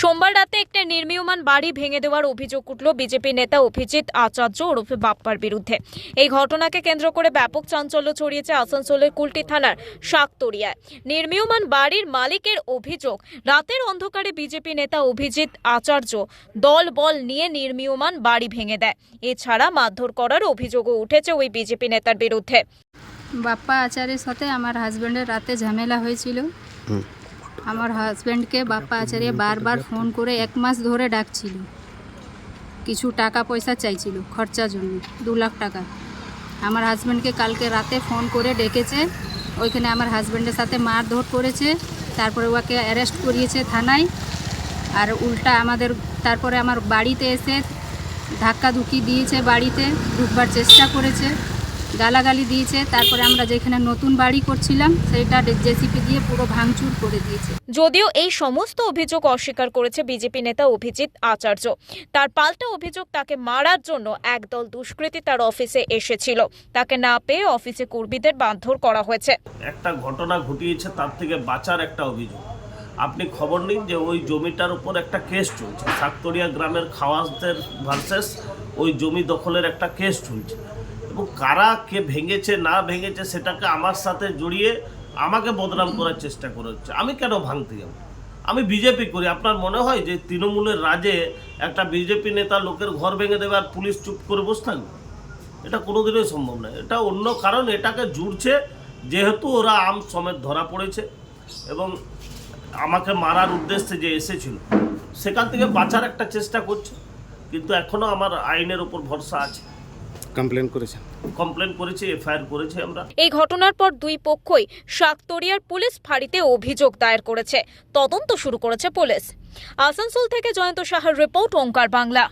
সোমবার রাতে একটি নির্মীয়মান বাড়ি ভেঙে দেওয়ার অভিযোগ উঠল বিজেপি নেতা অভিজিৎ আচার্য ওরফে বাপ্পার বিরুদ্ধে। এই ঘটনাকে কেন্দ্র করে ব্যাপক চাঞ্চল্য ছড়িয়েছে আসানসোলের কুলটি থানার শাকতরিয়ায়। নির্মীয়মান বাড়ির মালিকের অভিযোগ রাতের অন্ধকারে বিজেপি নেতা অভিজিৎ আচার্য দল বল নিয়ে নির্মীয়মান বাড়ি ভেঙে দেয়। এছাড়া মারধর করার অভিযোগও উঠেছে ওই বিজেপি নেতার বিরুদ্ধে। বাপ্পা আচারের সাথে আমার হাজব্যান্ডের রাতে ঝামেলা হয়েছিল। আমার হাজব্যান্ডকে বাপ্পা আচার্য বারবার ফোন করে এক মাস ধরে ডাকছিল। কিছু টাকা পয়সা চাইছিল, খরচার জন্য, দু লাখ টাকা। আমার হাজব্যান্ডকে কালকে রাতে ফোন করে ডেকেছে, ওইখানে আমার হাজব্যান্ডের সাথে মারধর করেছে, তারপরে ওকে অ্যারেস্ট করিয়েছে থানায়। আর উল্টা আমাদের, তারপরে আমার বাড়িতে এসে ধাক্কাধুকি দিয়েছে বাড়িতে, ঢুকবার চেষ্টা করেছে। গালাগালি দিয়েছে তারপরে আমরা যেখানে নতুন বাড়ি করছিলাম সেইটা জেসিপি দিয়ে পুরো ভাঙচুর করে দিয়েছে। যদিও এই সমস্ত অভিযোগ অস্বীকার করেছে বিজেপি নেতা অভিজিৎ আচার্য। তার পাল্টা অভিযোগ তাকে মারার জন্য একদল দুষ্কৃতী তার অফিসে এসেছিল। তাকে না পেয়ে অফিসে কর্মীদের মারধর করা হয়েছে। একটা ঘটনা ঘটিয়েছে তার থেকে বাঁচার একটা অভিযোগ। আপনি খবর নিন যে ওই জমিটার উপর একটা কেস চলছে। সাকতরিয়া গ্রামের খাওয়াসদের ভার্সেস ওই জমি দখলের একটা কেস চলছে। এবং কারা কে ভেঙেছে, না ভেঙেছে সেটাকে আমার সাথে জড়িয়ে আমাকে বদনাম করার চেষ্টা করে হচ্ছে আমি কেন ভাঙতে যাব আমি বিজেপি করি। আপনার মনে হয় যে তৃণমূলের রাজে একটা বিজেপি নেতা লোকের ঘর ভেঙে দেবে আর পুলিশ চুপ করে বসে থাকবে? এটা কোনোদিনই সম্ভব নয়। এটা অন্য কারণ, এটাকে জুড়ছে যেহেতু ওরা আম সমেত ধরা পড়েছে এবং আমাকে মারার উদ্দেশ্যে যে এসেছিল, সেখান থেকে বাঁচার একটা চেষ্টা করছে। কিন্তু এখনও আমার আইনের ওপর ভরসা আছে। কমপ্লেন করেছেন। কমপ্লেন করেছে এফআইআর করেছে আমরা। এই ঘটনার পর দুই পক্ষই শাকতরিয়ার পুলিশ ফাঁড়িতে অভিযোগ দায়ের করেছে। তদন্ত শুরু করেছে পুলিশ। আসানসোল থেকে জয়ন্ত সাহার রিপোর্ট ওঙ্কার বাংলা।